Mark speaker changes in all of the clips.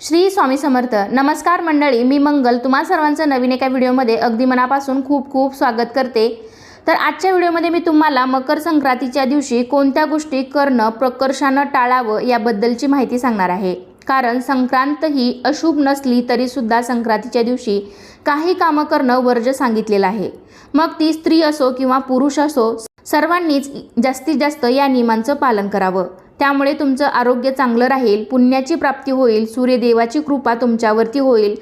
Speaker 1: श्री स्वामी समर्थ. नमस्कार मंडळी मी मंगल. तुम्हा सर्वांचं नवीन एका व्हिडिओमध्ये अगदी मनापासून खूप खूप स्वागत करते. तर आजच्या व्हिडिओमध्ये मी तुम्हाला मकर संक्रांतीच्या दिवशी कोणत्या गोष्टी करणं प्रकर्षानं टाळावं याबद्दलची माहिती सांगणार आहे. कारण संक्रांत ही अशुभ नसली तरीसुद्धा संक्रांतीच्या दिवशी काही कामं करणं वर्ज सांगितलेलं आहे. मग ती स्त्री असो किंवा पुरुष असो सर्वांनीच जास्तीत जास्त या नियमांचं पालन करावं. त्यामुळे तुमचं आरोग्य चांगलं राहील पुण्याची प्राप्ती होईल सूर्यदेवाची कृपा तुमच्यावरती होईल.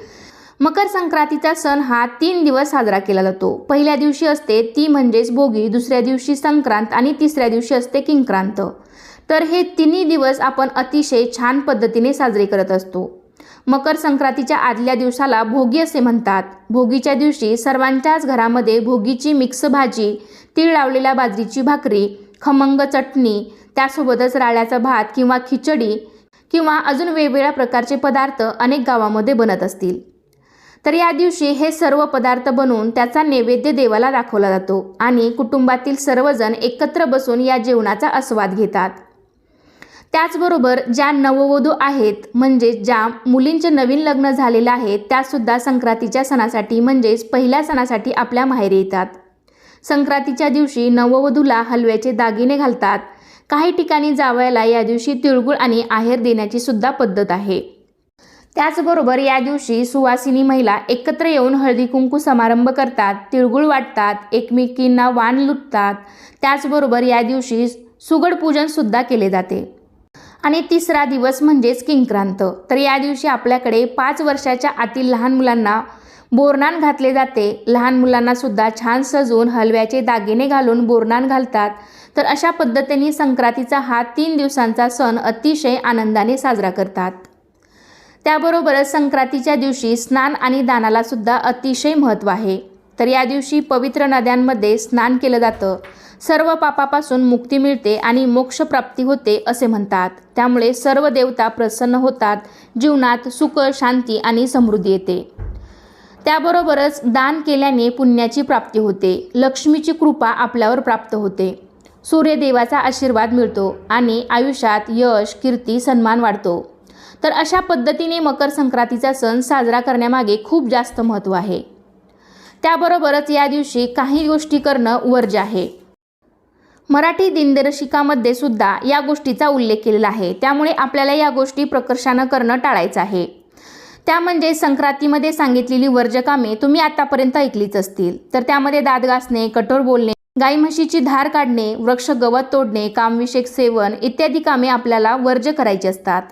Speaker 1: मकर संक्रांतीचा सण हा तीन दिवस साजरा केला जातो. पहिल्या दिवशी असते ती म्हणजेच भोगी दुसऱ्या दिवशी संक्रांत आणि तिसऱ्या दिवशी असते किंक्रांत. तर हे तिन्ही दिवस आपण अतिशय छान पद्धतीने साजरे करत असतो. मकर संक्रांतीच्या आदल्या दिवसाला भोगी असे म्हणतात. भोगीच्या दिवशी सर्वांच्याच घरामध्ये भोगीची मिक्स भाजी तीळ लावलेल्या बाजरीची भाकरी खमंग चटणी त्यासोबतच राळ्याचा भात किंवा खिचडी किंवा अजून वेगवेगळ्या प्रकारचे पदार्थ अनेक गावामध्ये बनत असतील. तर या दिवशी हे सर्व पदार्थ बनवून त्याचा नैवेद्य देवाला दाखवला जातो आणि कुटुंबातील सर्वजण एकत्र बसून या जेवणाचा आस्वाद घेतात. त्याचबरोबर ज्या नववधू आहेत म्हणजे ज्या मुलींचे नवीन लग्न झालेलं आहे त्यासुद्धा संक्रांतीच्या सणासाठी म्हणजेच पहिल्या सणासाठी आपल्या माहेरी येतात. संक्रांतीच्या दिवशी नववधूला हलव्याचे दागिने घालतात. काही ठिकाणी जावयाला या दिवशी तिळगुळ आणि आहेर देण्याची सुद्धा पद्धत आहे. त्याचबरोबर या दिवशी सुवासिनी महिला एकत्र येऊन हळदी कुंकू समारंभ करतात तिळगुळ वाटतात एकमेकींना वाण लुटतात. त्याचबरोबर या दिवशी सुगड पूजन सुद्धा केले जाते. आणि तिसरा दिवस म्हणजेच किंक्रांत. तर या दिवशी आपल्याकडे पाच वर्षाच्या आतील लहान मुलांना बोरनान घातले जाते. लहान मुलांना सुद्धा छान सजवून हलव्याचे दागिने घालून बोरनान घालतात. तर अशा पद्धतीने संक्रांतीचा हा तीन दिवसांचा सण अतिशय आनंदाने साजरा करतात. त्याबरोबरच संक्रांतीच्या दिवशी स्नान आणि दानाला सुद्धा अतिशय महत्त्व आहे. तर या दिवशी पवित्र नद्यांमध्ये स्नान केलं जातं. सर्व पापापासून मुक्ती मिळते आणि मोक्षप्राप्ती होते असे म्हणतात. त्यामुळे सर्व देवता प्रसन्न होतात. जीवनात सुख शांती आणि समृद्धी येते. त्याबरोबरच दान केल्याने पुण्याची प्राप्ती होते. लक्ष्मीची कृपा आपल्यावर प्राप्त होते. सूर्यदेवाचा आशीर्वाद मिळतो आणि आयुष्यात यश कीर्ती सन्मान वाढतो. तर अशा पद्धतीने मकर संक्रांतीचा सण साजरा करण्यामागे खूप जास्त महत्त्व आहे. त्याबरोबरच या दिवशी काही गोष्टी करणं वर्ज आहे. मराठी दिनदर्शिकामध्ये सुद्धा या गोष्टीचा उल्लेख केलेला आहे. त्यामुळे आपल्याला या गोष्टी प्रकर्षानं करणं टाळायचं आहे. त्या म्हणजे संक्रांतीमध्ये सांगितलेली वर्जकामे तुम्ही आतापर्यंत ऐकलीच असतील. तर त्यामध्ये दात घासणे कठोर बोलणे गाई म्हशीची धार काढणे वृक्ष गवत तोडणे कामविषयक सेवन इत्यादी कामे आपल्याला वर्ज करायची असतात.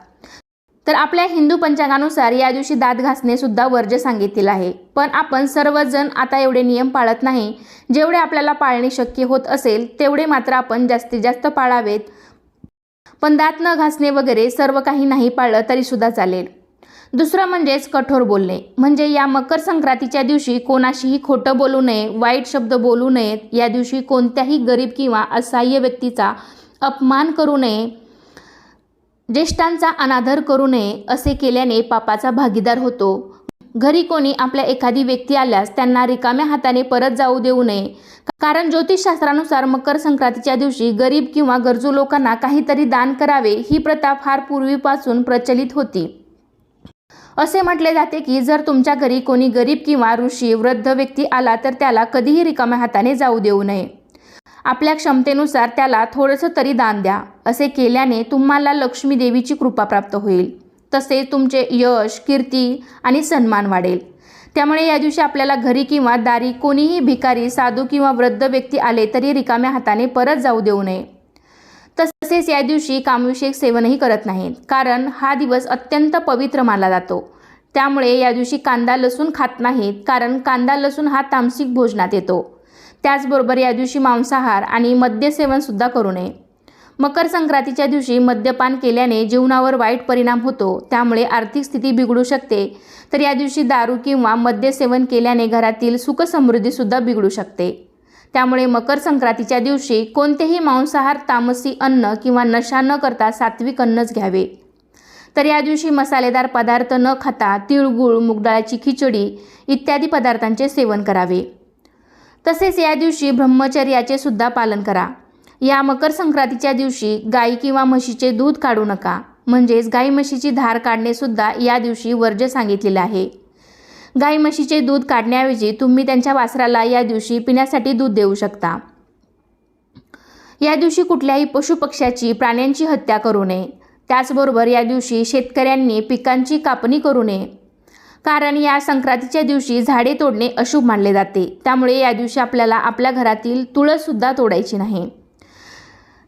Speaker 1: तर आपल्या हिंदू पंचांगानुसार या दिवशी दात घासणे सुद्धा वर्ज सांगितलेलं आहे. पण आपण सर्वजण आता एवढे नियम पाळत नाही. जेवढे आपल्याला पाळणे शक्य होत असेल तेवढे मात्र आपण जास्तीत जास्त पाळावेत. पण दात न घासणे वगैरे सर्व काही नाही पाळलं तरीसुद्धा चालेल. दुसरं म्हणजेच कठोर बोलणे. म्हणजे या मकर संक्रांतीच्या दिवशी कोणाशीही खोटं बोलू नये वाईट शब्द बोलू नयेत. या दिवशी कोणत्याही गरीब किंवा असहाय्य व्यक्तीचा अपमान करू नये ज्येष्ठांचा अनादर करू नये असे केल्याने पापाचा भागीदार होतो. घरी कोणी आपल्या एखादी व्यक्ती आल्यास त्यांना रिकाम्या हाताने परत जाऊ देऊ नये. कारण ज्योतिषशास्त्रानुसार मकर संक्रांतीच्या दिवशी गरीब किंवा गरजू लोकांना काहीतरी दान करावे ही प्रथा फार पूर्वीपासून प्रचलित होती. असे म्हटले जाते की जर तुमच्या घरी कोणी गरीब किंवा ऋषी वृद्ध व्यक्ती आला तर त्याला कधीही रिकाम्या हाताने जाऊ देऊ नये. आपल्या क्षमतेनुसार त्याला थोडंसं तरी दान द्या. असे केल्याने तुम्हाला लक्ष्मी देवीची कृपा प्राप्त होईल. तसे तुमचे यश कीर्ती आणि सन्मान वाढेल. त्यामुळे या दिवशी आपल्याला घरी किंवा दारी कोणीही भिकारी साधू किंवा वृद्ध व्यक्ती आले तरी रिकाम्या हाताने परत जाऊ देऊ नये. तसेच या दिवशी कामविषयक सेवनही करत नाहीत कारण हा दिवस अत्यंत पवित्र मानला जातो. त्यामुळे या दिवशी कांदा लसूण खात नाहीत कारण कांदा लसूण हा तामसिक भोजनात येतो. त्याचबरोबर या दिवशी मांसाहार आणि मद्यसेवनसुद्धा करू नये. मकर संक्रांतीच्या दिवशी मद्यपान केल्याने जीवनावर वाईट परिणाम होतो त्यामुळे आर्थिक स्थिती बिघडू शकते. तर या दिवशी दारू किंवा मद्यसेवन केल्याने घरातील सुखसमृद्धीसुद्धा बिघडू शकते. त्यामुळे मकर संक्रांतीच्या दिवशी कोणतेही मांसाहार तामसी अन्न किंवा नशा न करता सात्विक अन्नच घ्यावे. तर या दिवशी मसालेदार पदार्थ न खाता तिळगुळ मुगडाळाची खिचडी इत्यादी पदार्थांचे सेवन करावे. तसेच या दिवशी ब्रह्मचर्याचे सुद्धा पालन करा. या मकर संक्रांतीच्या दिवशी गाई किंवा म्हशीचे दूध काढू नका. म्हणजेच गाई म्हशीची धार काढणेसुद्धा या दिवशी वर्ज्य सांगितलेलं आहे. गाई म्हशीचे दूध काढण्याऐवजी तुम्ही त्यांच्या वासराला या दिवशी पिण्यासाठी दूध देऊ शकता. या दिवशी कुठल्याही पशुपक्ष्याची प्राण्यांची हत्या करू नये. त्याचबरोबर या दिवशी शेतकऱ्यांनी पिकांची कापणी करू नये. कारण या संक्रांतीच्या दिवशी झाडे तोडणे अशुभ मानले जाते. त्यामुळे या दिवशी आपल्याला आपल्या घरातील तुळससुद्धा तोडायची नाही.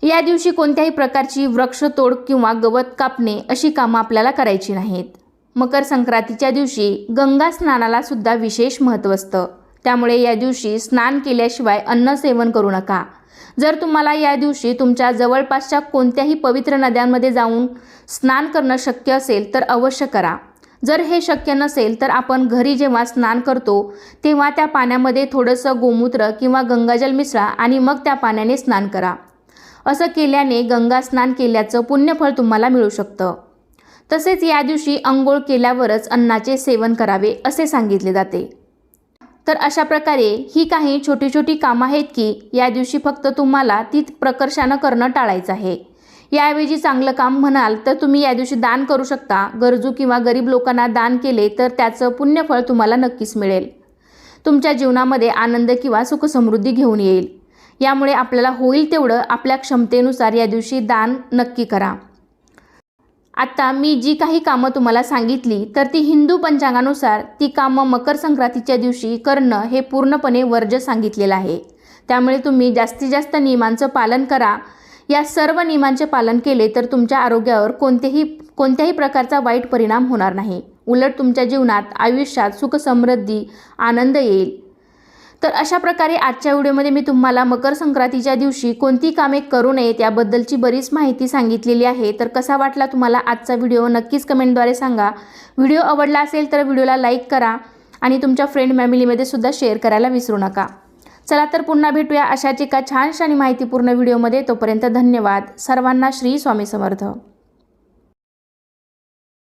Speaker 1: या दिवशी कोणत्याही प्रकारची वृक्षतोड किंवा गवत कापणे अशी कामं आपल्याला करायची नाहीत. मकर संक्रांतीच्या दिवशी गंगा स्नानाला सुद्धा विशेष महत्त्व असतं. त्यामुळे या दिवशी स्नान केल्याशिवाय अन्न सेवन करू नका. जर तुम्हाला या दिवशी तुमच्या जवळपासच्या कोणत्याही पवित्र नद्यांमध्ये जाऊन स्नान करणं शक्य असेल तर अवश्य करा. जर हे शक्य नसेल तर आपण घरी जेव्हा स्नान करतो तेव्हा त्या पाण्यामध्ये थोडंसं गोमूत्र किंवा गंगाजल मिसळा आणि मग त्या पाण्याने स्नान करा. असं केल्याने गंगा स्नान केल्याचं पुण्यफळ तुम्हाला मिळू शकतं. तसेच या दिवशी अंघोळ केल्यावरच अन्नाचे सेवन करावे असे सांगितले जाते. तर अशा प्रकारे ही काही छोटी छोटी कामं आहेत की या दिवशी फक्त तुम्हाला ती प्रकर्षानं करणं टाळायचं आहे. याऐवजी चांगलं काम म्हणाल तर तुम्ही या दिवशी दान करू शकता. गरजू किंवा गरीब लोकांना दान केले तर त्याचं पुण्यफळ तुम्हाला नक्कीच मिळेल. तुमच्या जीवनामध्ये आनंद किंवा सुखसमृद्धी घेऊन येईल. यामुळे आपल्याला होईल तेवढं आपल्या क्षमतेनुसार या दिवशी दान नक्की करा. आत्ता मी जी काही कामं तुम्हाला सांगितली तर ती हिंदू पंचांगानुसार ती कामं मकर संक्रांतीच्या दिवशी करणं हे पूर्णपणे वर्ज सांगितलेलं आहे. त्यामुळे तुम्ही जास्तीत जास्त नियमांचं पालन करा. या सर्व नियमांचे पालन केले तर तुमच्या आरोग्यावर कोणतेही कोणत्याही प्रकारचा वाईट परिणाम होणार नाही. उलट तुमच्या जीवनात आयुष्यात सुखसमृद्धी आनंद येईल. तर अशा प्रकारे आजच्या व्हिडिओमध्ये मी तुम्हाला मकर संक्रांतीच्या दिवशी कोणती कामे करू नये त्याबद्दलची बरीच माहिती सांगितलेली आहे. तर कसा वाटला तुम्हाला आजचा व्हिडिओ नक्कीच कमेंटद्वारे सांगा. व्हिडिओ आवडला असेल तर व्हिडिओला लाईक करा आणि तुमच्या फ्रेंड फॅमिलीमध्ये सुद्धा शेअर करायला विसरू नका. चला तर पुन्हा भेटूया अशाच एका छानशा आणि माहितीपूर्ण व्हिडिओमध्ये. तोपर्यंत धन्यवाद. सर्वांना श्री स्वामी समर्थ.